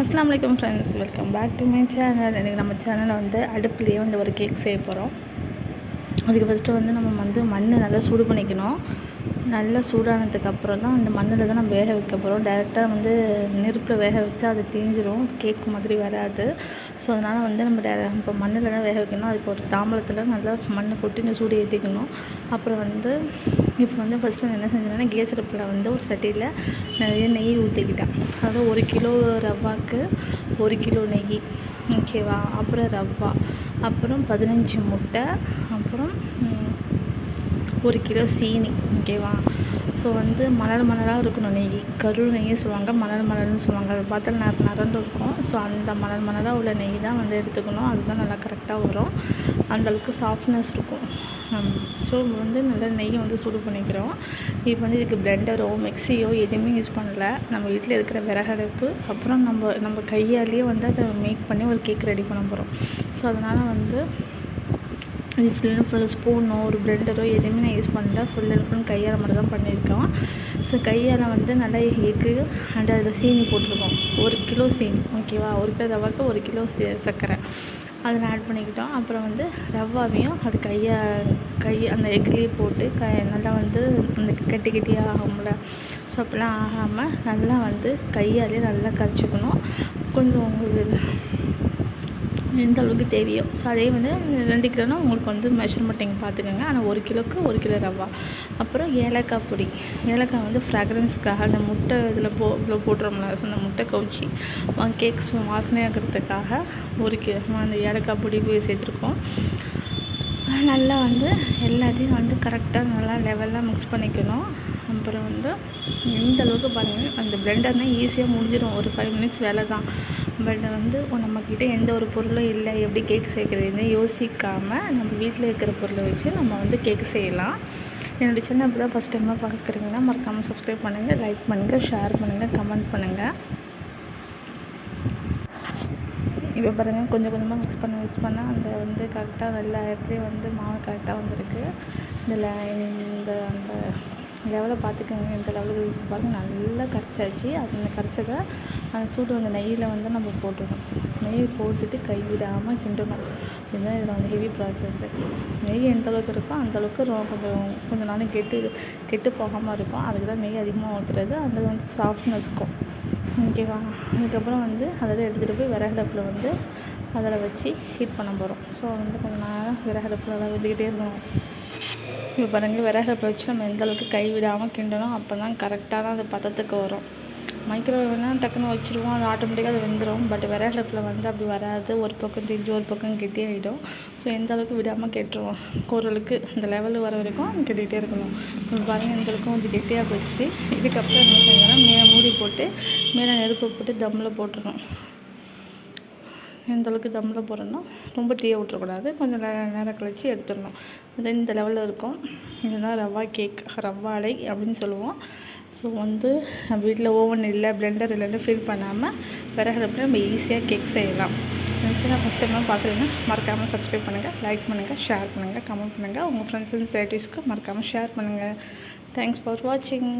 அஸ்லாம் வலைக்கம் friends welcome back to my channel இன்றைக்கி நம்ம சேனலில் வந்து அடுப்புலேயே வந்து ஒரு கேக் செய்ய போகிறோம் அதுக்கு ஃபஸ்ட்டு வந்து நம்ம வந்து மண் நல்லா சூடு பண்ணிக்கணும். நல்லா சூடானதுக்கப்புறம் தான் அந்த மண்ணில் தான் நம்ம வேக வைக்க போகிறோம் டேரெக்டாக வந்து நெருப்பில் வேக வச்சா அது தீஞ்சிரும். கேக் மாதிரி வராது. ஸோ அதனால் வந்து நம்ம டே இப்போ மண்ணில் தான் வேக வைக்கணும். அதுக்கு ஒரு தாம்பளத்தில் நல்லா மண்ணை கொட்டி சூடு ஏற்றிக்கணும் அப்புறம் வந்து இப்போ வந்து ஃபஸ்ட்டு நான் என்ன செஞ்சேன்னா கேஸ் அடுப்பில் வந்து ஒரு சட்டியில் நிறைய நெய் ஊற்றிக்கிட்டேன் அதாவது ஒரு கிலோ ரவாக்கு ஒரு கிலோ நெய். ஓகேவா அப்புறம் ரவா. அப்புறம் பதினஞ்சு முட்டை அப்புறம் ஒரு கிலோ சீனி. ஓகேவா ஸோ வந்து மலர் மணலாக இருக்கணும். நெய் கருள் நெய்யை சொல்லுவாங்க. மலர் மலர்னு சொல்லுவாங்க. அது பார்த்தா நர நரண்டு இருக்கும். ஸோ அந்த மலர் மலராக உள்ள நெய் தான் வந்து எடுத்துக்கணும். அதுதான் நல்லா கரெக்டாக வரும். அந்தளவுக்கு சாஃப்ட்னஸ் இருக்கும். ஸோ வந்து நல்லா நெய்யை வந்து சூடு பண்ணிக்கிறோம். இப்போ வந்து இதுக்கு பிளெண்டரோ மிக்ஸியோ எதுவுமே யூஸ் பண்ணல. நம்ம வீட்டில் இருக்கிற விறகடுப்பு அப்புறம் நம்ம நம்ம கையாலேயே வந்து அதை மேக் பண்ணி ஒரு கேக் ரெடி பண்ண போகிறோம் ஸோ அதனால் வந்து இது ஃபுல் அண்ட் ஃபுல் ஸ்பூனோ ஒரு பிளெண்டரோ எதுவுமே நான் யூஸ் பண்ணல. ஃபுல் அண்ட் ஃபுல் கையால் மட்டும் தான் பண்ணியிருக்கோம். ஸோ கையால் வந்து நல்லா எக்கு அண்ட் அதில் சீனி போட்டிருக்கோம். ஒரு கிலோ சீனி. ஓகேவா ஒரு கிலோ ரவாக்கு ஒரு கிலோ சீ சர்க்கரை. அதில் ஆட் பண்ணிக்கிட்டோம். அப்புறம் வந்து ரவாவையும் அது கையை கை அந்த எக்லேயே போட்டு க நல்லா வந்து அந்த கட்டி கட்டியாக ஆகும்ல. ஸோ அப்படிலாம் ஆகாமல் நல்லா வந்து கையாலே நல்லா கரைச்சிக்கணும். கொஞ்சம் உங்களுக்கு எந்த அளவுக்கு தேவையோ. ஸோ அதே வந்து ரெண்டு கிலோனா உங்களுக்கு வந்து மெஷர்மெண்ட் நீங்கள் பார்த்துக்கோங்க ஆனால் ஒரு கிலோக்கு ஒரு கிலோ ரவா. அப்புறம் ஏலக்காய் பொடி. ஏலக்காய் வந்து ஃப்ராக்ரன்ஸுக்காக அந்த முட்டை இதில் போ இதில் போட்டுறோம்ல ஸோ அந்த முட்டை கவுச்சி கேக் வாசனையாக்கிறதுக்காக ஒரு கிலோ அந்த ஏலக்காய் பொடி போய் சேர்த்துருக்கோம். நல்லா வந்து எல்லாத்தையும் வந்து கரெக்டாக நல்லா லெவலாக மிக்ஸ் பண்ணிக்கணும். அப்புறம் வந்து எந்த அளவுக்கு பாருங்கள் அந்த பிளெண்டர்னால் ஈஸியாக முடிஞ்சிடும். ஒரு ஃபைவ் மினிட்ஸ் வேலை தான் பட் வந்து நம்மக்கிட்ட எந்த ஒரு பொருளும் இல்லை. எப்படி கேக் செய்கிறதுன்னு யோசிக்காமல் நம்ம வீட்டில் இருக்கிற பொருளை வச்சு நம்ம வந்து கேக் செய்யலாம். என்னோடய சேனல் இப்போ தான் ஃபஸ்ட் டைமாக பார்க்குறீங்கன்னா மறக்காமல் சப்ஸ்கிரைப் பண்ணுங்கள் லைக் பண்ணுங்கள் ஷேர் பண்ணுங்கள் கமெண்ட் பண்ணுங்கள் இப்போ பாருங்கள் கொஞ்சம் கொஞ்சமாக மிக்ஸ் பண்ண மிக்ஸ் பண்ணால் அந்த வந்து கரெக்டாக எல்லா இடத்துலையும் வந்து மாவு கரெக்டாக வந்திருக்கு. இதில் இந்த அந்த லெவலை பார்த்துக்கோங்க. இந்த லெவலுக்கு பாருங்கள் நல்லா கரைச்சாச்சு. அது அந்த கரைச்சதை அந்த சூடு அந்த நெய்யில் வந்து நம்ம போட்டுடணும். நெய் போட்டுட்டு கை விடாமல் கிண்டணும். இதுதான் இதில் வந்து ஹெவி ப்ராசஸ்ஸு நெய் எந்த அளவுக்கு இருக்கோ அந்தளவுக்கு ரொம்ப கொஞ்சம் கொஞ்சம் நாளும் கெட்டு கெட்டு போகாமல் இருக்கும். அதுக்கு தான் நெய் அதிகமாக ஊற்றுறது அந்த வந்து சாஃப்ட்னஸ்க்கும் ஓகேவா? அதுக்கப்புறம் வந்து அதில் எடுத்துகிட்டு போய் விறகடுப்பில் வந்து அதில் வச்சு ஹீட் பண்ண போகிறோம் ஸோ வந்து கொஞ்சம் நேரம் விறகடுப்பில் அதை வந்துக்கிட்டே இருக்கணும் இப்போ பாருங்கள் விறகடுப்பில் வச்சு நம்ம எந்த அளவுக்கு கை விடாமல் கிண்டணும் அப்போ தான் கரெக்டான அந்த பதத்துக்கு வரும். மைக்ரோவேவ்னா டக்குன்னு வச்சுருவோம் அது ஆட்டோமேட்டிக்காக அது வெந்துடும் பட் விறகடுப்பில் வந்து அப்படி வராது. ஒரு பக்கம் திஞ்சு ஒரு பக்கம் கெட்டி ஆகிடும் ஸோ எந்த அளவுக்கு விடாமல் கெட்டுருவோம் குரலுக்கு இந்த லெவலில் வர வரைக்கும் கெட்டிகிட்டே இருக்கணும். இப்போ பாருங்கள் எந்தளவுக்கும் கொஞ்சம் கெட்டியாக போயிடுச்சு. இதுக்கப்புறம் என்ன செய்யணும்னா மேலே மூடி போட்டு மேலே நெருப்பு போட்டு தம்மில் போட்டுடணும். எந்த அளவுக்கு தம்மில் போடுறோன்னா ரொம்ப தீய விட்டுறக்கூடாது. கொஞ்சம் நேரம் கழித்து எடுத்துடணும். அது இந்த லெவலில் இருக்கும். இதுதான் ரவா கேக் ரவா அடை அப்படின்னு சொல்லுவோம். ஸோ வந்து நம்ம வீட்டில் ஓவன் இல்லை பிளெண்டர் இல்லைன்னு ஃபீல் பண்ணாமல் விறகடுப்பில் நம்ம ஈஸியாக கேக் செய்யலாம். நினச்சி நான் ஃபஸ்ட் டைம்லாம் பார்க்குறீங்கன்னா மறக்காமல் சப்ஸ்கிரைப் பண்ணுங்கள் லைக் பண்ணுங்கள் ஷேர் பண்ணுங்கள் கமெண்ட் பண்ணுங்கள் உங்கள் ஃப்ரெண்ட்ஸ் அண்ட் ரிலேட்டிவ்ஸ்க்கு மறக்காமல் ஷேர் பண்ணுங்கள் தேங்க்ஸ் ஃபார் வாட்சிங்